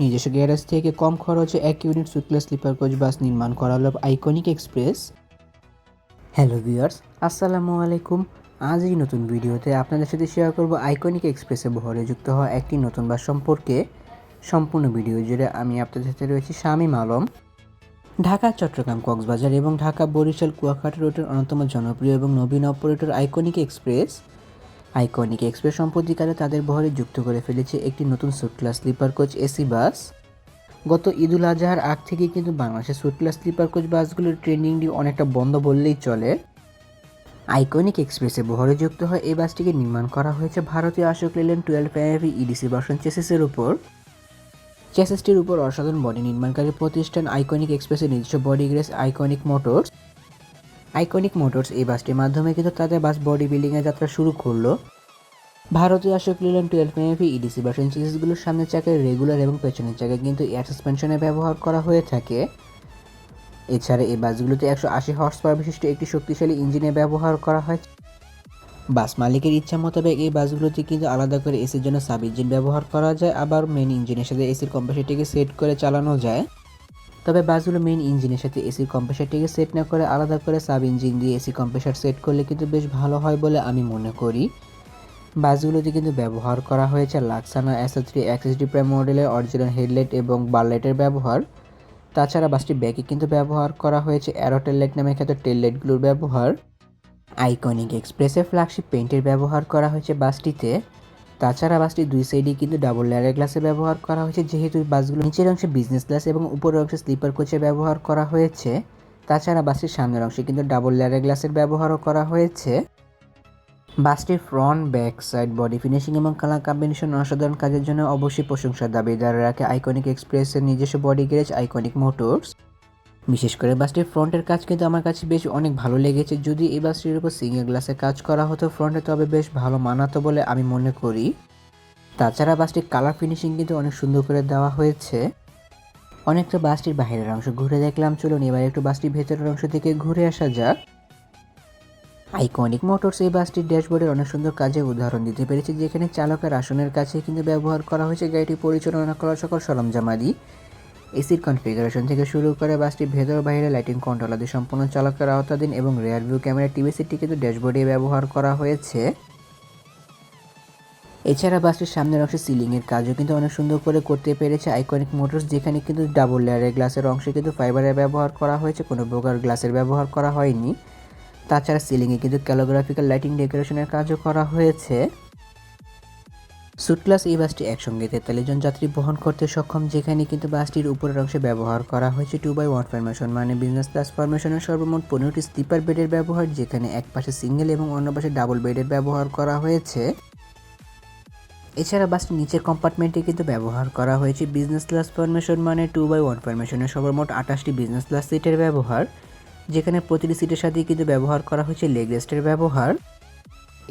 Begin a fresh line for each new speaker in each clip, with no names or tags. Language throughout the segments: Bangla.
নিজস্ব গ্যারেজ থেকে কম খরচে এক unit suite class sleeper coach bus নির্মাণ করা হলো আইকনিক এক্সপ্রেস হ্যালো ভিউয়ার্স আসসালামু আলাইকুম। আজ এই নতুন ভিডিওতে আপনাদের সাথে শেয়ার করব আইকনিক এক্সপ্রেসে বহরে যুক্ত হওয়া একটি নতুন বাস সম্পর্কে। সম্পূর্ণ ভিডিও জুড়ে আমি আপনাদের সাথে রয়েছি শামীম আলম। ঢাকা, চট্টগ্রাম, কক্সবাজার এবং ঢাকা, বরিশাল, কুয়াকাটা রোডের অন্যতম জনপ্রিয় এবং নবীন operator iconic express iconic express সম্প্রতিকালে তাদের বহরে যুক্ত করে ফেলেছে একটি নতুন suite class sleeper coach AC bus. গত ঈদুল আজহার আগ থেকে কিন্তু বাংলাদেশের সুট ক্লাস স্লিপার কোচ বাসগুলোর ট্রেন্ডিংটি অনেকটা বন্ধ বললেই চলে। আইকনিক এক্সপ্রেসে বহরে যুক্ত হয় এই বাসটিকে নির্মাণ করা হয়েছে ভারতীয় Ashok Leyland twelve MAV EDC version চেসিসের উপর। চেসিসটির উপর অসাধারণ বডি নির্মাণকারী প্রতিষ্ঠান আইকনিক এক্সপ্রেসের নিজস্ব body grace iconic motors. Iconic motors এই বাসটির মাধ্যমে কিন্তু তাদের বাস বডি বিল্ডিংয়ের যাত্রা শুরু করল। ভারতীয় অশোক লিলেন টুয়েলভ এমএফি ইডিসি ভার্সন সিরিজগুলোর সামনের চাকায় রেগুলার এবং পেছনের চাকায় কিন্তু এয়ার সাসপেনশনে ব্যবহার করা হয়ে থাকে। এছাড়া এই বাসগুলোতে একশো আশি হর্স পাওয়ার বিশিষ্ট একটি শক্তিশালী ইঞ্জিনে ব্যবহার করা হয়। বাস মালিকের ইচ্ছা মোতাবেক এই বাসগুলোতে কিন্তু আলাদা করে এসির জন্য সাব ইঞ্জিন ব্যবহার করা যায়, আবার মেন ইঞ্জিনের সাথে এসির কম্পাসিটিকে সেট করে চালানো যায়। তবে বাসগুলো মেইন ইঞ্জিনের সাথে এসি কম্প্রেসারটিকে সেট না করে আলাদা করে সাব ইঞ্জিন দিয়ে এসি কম্প্রেসার সেট করলে কিন্তু বেশ ভালো হয় বলে আমি মনে করি। বাসগুলোতে কিন্তু ব্যবহার করা হয়েছে লাক্সানা এস থ্রি এক্সএসডি প্রাইম মডেলের অরিজিনাল হেডলাইট এবং বারলাইটের ব্যবহার। তাছাড়া বাসটির ব্যাকে কিন্তু ব্যবহার করা হয়েছে অ্যারো টেললাইট নামে খ্যাত টেললাইটগুলোর ব্যবহার। আইকনিক এক্সপ্রেসে ফ্ল্যাগশিপ পেইন্টের ব্যবহার করা হয়েছে বাসটিতে। তাছাড়া বাসটির দুই সাইডে কিন্তু ডাবল লেয়ারের গ্লাসে ব্যবহার করা হয়েছে, যেহেতু বাসগুলো নিচের অংশে বিজনেস ক্লাস এবং উপরের অংশে স্লিপার কোচে ব্যবহার করা হয়েছে। তাছাড়া বাসটির সামনের অংশে কিন্তু ডাবল লেয়ারের গ্লাসের ব্যবহারও করা হয়েছে। বাসটির front back side body finishing এবং কালার কম্বিনেশন অসাধারণ কাজের জন্য অবশ্যই প্রশংসার দাবিদার রাখে আইকনিক এক্সপ্রেসের নিজস্ব বডি গ্যারেজ আইকনিক মোটরস বিশেষ করে বাসটির ফ্রন্টের কাজ কিন্তু আমার কাছে বেশ অনেক ভালো লেগেছে। যদি এই বাসটির উপর সিঙ্গেল গ্লাসে কাজ করা হতো ফ্রন্টে, তবে বেশ ভালো মানাতো বলে আমি মনে করি। তাছাড়া বাসটির কালার ফিনিশিং কিন্তু অনেক সুন্দর করে দেওয়া হয়েছে। অনেকটা বাসটির বাইরের অংশ ঘুরে দেখলাম। চলুন এবার একটু বাসটির ভেতরের অংশ থেকে ঘুরে আসা যাক। আইকনিক মোটরস এই বাসটির ড্যাশবোর্ডের অনেক সুন্দর কাজে উদাহরণ দিতে পেরেছে, যেখানে চালকের আসনের কাছে কিন্তু ব্যবহার করা হয়েছে গাড়িটি পরিচালনা করার সকল সরঞ্জামাদি। এসির কনফিগারেশন থেকে শুরু করে বাসটির ভেতর, বাইরে, লাইটিং কন্ট্রোল আদি সম্পূর্ণ চালকের আওতাধীন এবং রেয়ার ভিউ ক্যামেরা টিভি সিটটি কিন্তু ড্যাশবোর্ডে ব্যবহার করা হয়েছে। এছাড়া বাসটির সামনের অংশে সিলিংয়ের কাজও কিন্তু অনেক সুন্দর করে করতে পেরেছে আইকনিক মোটরস যেখানে কিন্তু ডাবল লেয়ারের গ্লাসের অংশে কিন্তু ফাইবারের ব্যবহার করা হয়েছে, কোনো প্রকার গ্লাসের ব্যবহার করা হয়নি। তাছাড়া সিলিংয়ে কিন্তু ক্যালোগ্রাফিক্যাল লাইটিং ডেকোরেশনের কাজও করা হয়েছে। সুট ক্লাস এই বাসটি একসঙ্গে তেতাল্লিশ জন যাত্রী বহন করতে সক্ষম, যেখানে কিন্তু বাসটির উপরের অংশে ব্যবহার করা হয়েছে টু বাই ওয়ান ফরমেশন মানে বিজনেস ক্লাস ফরমেশনের সর্বমোট পনেরোটি স্লিপার বেডের ব্যবহার, যেখানে এক পাশে সিঙ্গেল এবং অন্য পাশে ডাবল বেডের ব্যবহার করা হয়েছে। এছাড়া বাসটির নিচের কম্পার্টমেন্টে কিন্তু ব্যবহার করা হয়েছে বিজনেস ক্লাস ফরমেশন মানে টু বাই ওয়ান ফরমেশনের সর্বমোট আঠাশটি বিজনেস ক্লাস সিটের ব্যবহার, যেখানে প্রতিটি সিটের সাথেই কিন্তু ব্যবহার করা হয়েছে লেগ রেস্টের ব্যবহার।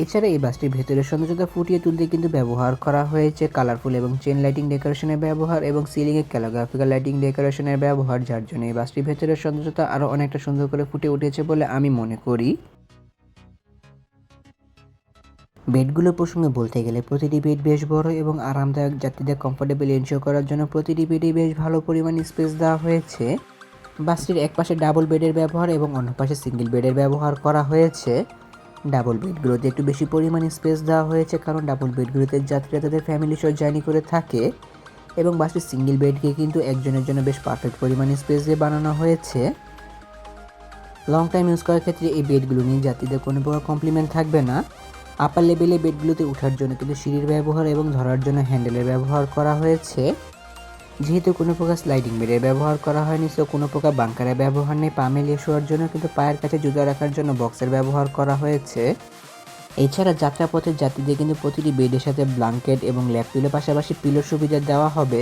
এছাড়া এই বাসটির ভেতরের সৌন্দর্যতা ফুটিয়ে তুলতে কিন্তু ব্যবহার করা হয়েছে। কালারফুল এবং চেন লাইটিং ডেকোরেশনের ব্যবহার এবং সিলিংয়ে ক্যালোগ্রাফিক্যাল লাইটিং ডেকোরেশনের ব্যবহার, যার জন্য এই বাসটির ভেতরের সৌন্দর্যতা আরও অনেকটা সুন্দর করে ফুটে উঠেছে বলে আমি মনে করি। বেডগুলো প্রসঙ্গে বলতে গেলে প্রতিটি বেড বেশ বড় এবং আরামদায়ক, যাত্রীদের কমফোর্টেবল এনশিওর করার জন্য প্রতিটি বেডে বেশ ভালো পরিমাণ স্পেস দেওয়া হয়েছে। বাসটির এক পাশে ডাবল বেডের ব্যবহার এবং অন্য পাশে সিঙ্গেল বেডের ব্যবহার করা হয়েছে। ডাবল বেডগুলোতে একটু বেশি পরিমাণে স্পেস দেওয়া হয়েছে কারণ ডাবল বেডগুলোতে যাত্রীরা তাদের ফ্যামিলি সহ জার্নি করে থাকে এবং বাসটির সিঙ্গেল বেডকে কিন্তু একজনের জন্য বেশ পারফেক্ট পরিমাণে স্পেস দিয়ে বানানো হয়েছে। লং টাইম ইউজ করার ক্ষেত্রে এই বেডগুলো নিয়ে যাত্রীদের কোনো প্রকার কমপ্লিমেন্ট থাকবে না। আপার লেভেলে বেডগুলোতে ওঠার জন্য কিন্তু সিঁড়ির ব্যবহার এবং ধরার জন্য হ্যান্ডেলের ব্যবহার করা হয়েছে। যেহেতু কোনো প্রকার স্লাইডিং বেডের ব্যবহার করা হয়নি সো কোনো প্রকার বাংকারের ব্যবহার নেই, পা মেলিয়ে শোয়ার জন্য, কিন্তু পায়ের কাছে জুতা রাখার জন্য বক্সের ব্যবহার করা হয়েছে। এছাড়া যাত্রাপথের যাত্রীদের কিন্তু প্রতিটি বেডের সাথে ব্ল্যাঙ্কেট এবং ল্যাপ পিলোর পাশাপাশি পিলোর সুবিধা দেওয়া হবে।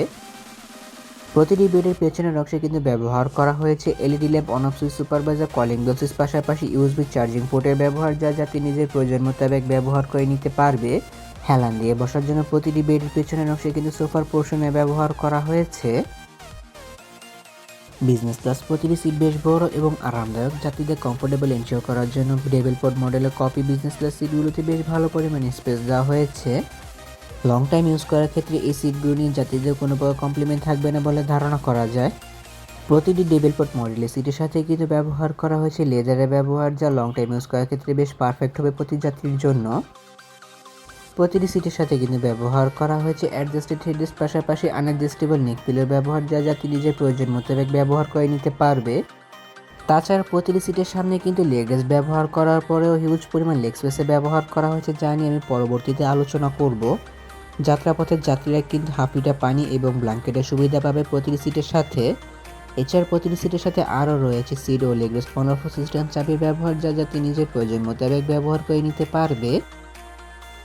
প্রতিটি বেডের পেছনের অংশে কিন্তু ব্যবহার করা হয়েছে LED lamp on off switch supervisor calling বেলসিস পাশাপাশি ইউএসবি চার্জিং পোর্টের ব্যবহার, যা যাত্রী নিজের প্রয়োজন মোতাবেক ব্যবহার করে নিতে পারবে। হেলান দিয়ে বসার জন্য প্রতিটি বেডের পেছনের অংশে কিন্তু সোফার পোর্শনে ব্যবহার করা হয়েছে। বিজনেস ক্লাস প্রতিটি সিট বেশ বড় এবং আরামদায়ক। যাত্রীদের কমফোর্টেবল এনশিওর করার জন্য ডেভেল পোর্ট মডেলের কপি বিজনেস ক্লাস সিটগুলোতে বেশ ভালো পরিমাণে স্পেস দেওয়া হয়েছে। লং টাইম ইউজ করার ক্ষেত্রে এই সিটগুলো নিয়ে যাত্রীদের কোনো প্রকার কমপ্লিমেন্ট থাকবে না বলে ধারণা করা যায়। প্রতিটি ডেভেলপট মডেলের সিটের সাথে কিন্তু ব্যবহার করা হয়েছে। লেদারের ব্যবহার যা লং টাইম ইউজ করার ক্ষেত্রে বেশ পারফেক্ট হবে প্রতি যাত্রীর জন্য। প্রতিটি সিটের সাথে কিন্তু ব্যবহার করা হয়েছে অ্যাডজাস্টেড হেডের পাশাপাশি আনঅ্যাডজাস্টেবল নেক পিলের ব্যবহার, যা যাত্রী নিজের প্রয়োজন মোতাবেক ব্যবহার করে নিতে পারবে। তাছাড়া প্রতিটি সিটের সামনে কিন্তু লেগ রেস্ট ব্যবহার করার পরেও হিউজ পরিমাণ লেগ স্পেসে ব্যবহার করা হয়েছে, যা নিয়ে আমি পরবর্তীতে আলোচনা করব। যাত্রাপথের যাত্রীরা কিন্তু হাফ লিটার পানি এবং ব্ল্যাঙ্কেটের সুবিধা পাবে প্রতিটি সিটের সাথে। এছাড়া প্রতিটি সিটের সাথে আরও রয়েছে সিট ও লেগ রেস্ট পনেরো সিস্টেম চাবির ব্যবহার, যা যাত্রী নিজের প্রয়োজন মোতাবেক ব্যবহার করে নিতে পারবে।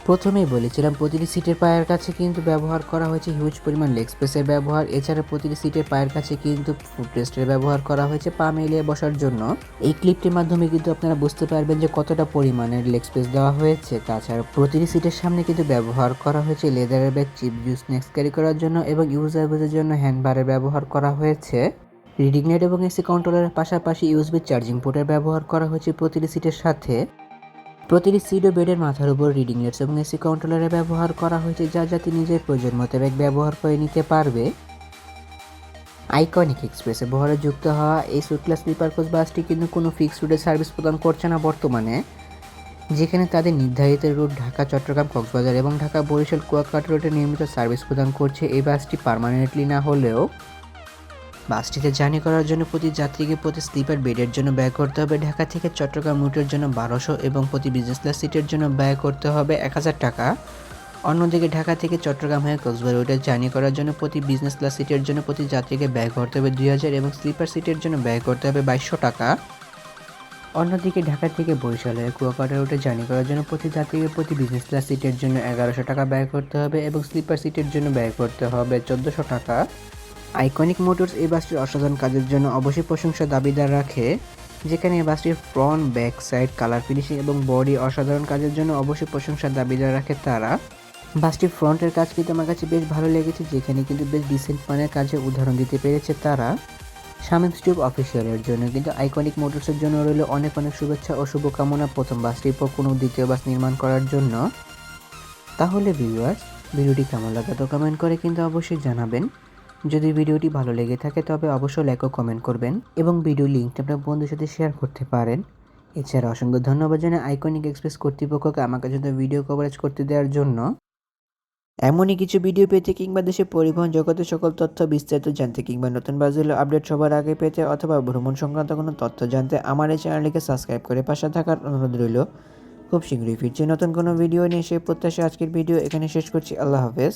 প্রথমেই বলেছিলাম, প্রতিটি সিটের পায়ের কাছে কিন্তু ব্যবহার করা হয়েছে হিউজ পরিমাণ লেগ স্পেসের ব্যবহার। এছাড়া প্রতিটি সিটের পায়ের কাছে কিন্তু ফুটরেস্টের ব্যবহার করা হয়েছে পা মেলিয়ে বসার জন্য। এই ক্লিপটির মাধ্যমে কিন্তু আপনারা বুঝতে পারবেন যে কতটা পরিমাণের লেগ স্পেস দেওয়া হয়েছে। তাছাড়া প্রতিটি সিটের সামনে কিন্তু ব্যবহার করা হয়েছে লেদারের bag chip juice snacks carry করার জন্য এবং ইউজার বেজের জন্য হ্যান্ডবারের ব্যবহার করা হয়েছে। রিডিং নেট এবং এসি কন্ট্রোলারের পাশাপাশি ইউএসবি চার্জিং পোর্টের ব্যবহার করা হয়েছে প্রতিটি সিটের সাথে। প্রতিটি সিট ও বেডের মাথার উপর রিডিং লেটস এবং এসি কন্ট্রোলারের ব্যবহার করা হয়েছে যা যাতে নিজের প্রয়োজন মোতাবেক ব্যবহার করে নিতে পারবে। আইকনিক এক্সপ্রেসে বহরে যুক্ত হওয়া এই সুটক্লাস স্লিপার কোচ বাসটি কিন্তু কোনো ফিক্সড রুটে সার্ভিস প্রদান করছে না বর্তমানে, যেখানে তাদের নির্ধারিত রুট ঢাকা, চট্টগ্রাম, কক্সবাজার এবং ঢাকা, বরিশাল, কুয়াকাটা রুটে নিয়মিত সার্ভিস প্রদান করছে। এই বাসটি পার্মানেন্টলি না হলেও বাসটিতে জার্নি করার জন্য প্রতি যাত্রীকে প্রতি স্লিপার বেডের জন্য ব্যয় করতে হবে। ঢাকা থেকে চট্টগ্রাম রুটের জন্য বারোশো এবং প্রতি বিজনেস ক্লাস সিটের জন্য ব্যয় করতে হবে এক হাজার টাকা। অন্যদিকে ঢাকা থেকে চট্টগ্রাম হয়ে কক্সবাজার রুটে জার্নি করার জন্য প্রতি বিজনেস ক্লাস সিটের জন্য প্রতি যাত্রীকে ব্যয় করতে হবে দুই হাজার এবং স্লিপার সিটের জন্য ব্যয় করতে হবে বাইশশো টাকা। অন্যদিকে ঢাকা থেকে বরিশাল হয়ে কুয়াকাটা রুটে জার্নি করার জন্য প্রতি যাত্রীকে প্রতি বিজনেস ক্লাস সিটের জন্য এগারোশো টাকা ব্যয় করতে হবে এবং স্লিপার সিটের জন্য ব্যয় করতে হবে চোদ্দোশো টাকা। আইকনিক মোটরস এই বাসটির অসাধারণ কাজের জন্য অবশ্যই প্রশংসা দাবিদার রাখে, যেখানে এই বাসটির front back side colour finishing এবং বডি অসাধারণ কাজের জন্য অবশ্যই প্রশংসার দাবিদার রাখে তারা। বাসটির ফ্রন্টের কাজ কিন্তু আমার কাছে বেশ ভালো লেগেছে, যেখানে কিন্তু বেশ ডিসেন্ট মানের কাজে উদাহরণ দিতে পেরেছে তারা। শামিম স্টিউব অফিসিয়ালের জন্য কিন্তু আইকনিক মোটরসের জন্য রইল অনেক অনেক শুভেচ্ছা ও শুভকামনা প্রথম বাসটির পর কোনো দ্বিতীয় বাস নির্মাণ করার জন্য। তাহলে ভিউয়ার্স ভিডিওটি কেমন লাগে তো কমেন্ট করে কিন্তু অবশ্যই জানাবেন। যদি ভিডিওটি ভালো লেগে থাকে, তবে অবশ্যই লাইক ও কমেন্ট করবেন এবং ভিডিও লিঙ্কটা আপনার বন্ধুর সাথে শেয়ার করতে পারেন। এছাড়া অসংখ্য ধন্যবাদ জানাই আইকনিক এক্সপ্রেস কর্তৃপক্ষকে আমাকে যদি ভিডিও কভারেজ করতে দেওয়ার জন্য। এমনই কিছু ভিডিও পেতে কিংবা দেশে পরিবহন জগতের সকল তথ্য বিস্তারিত জানতে কিংবা নতুন বাজুল আপডেট সবার আগে পেতে অথবা ভ্রমণ সংক্রান্ত কোনো তথ্য জানতে আমার এই চ্যানেলটিকে সাবস্ক্রাইব করে পাশে থাকার অনুরোধ রইল। খুব শীঘ্রই ফিরছি নতুন কোনো ভিডিও নিয়ে, সেই প্রত্যাশা আজকের ভিডিও এখানে শেষ করছি। আল্লাহ হাফেজ।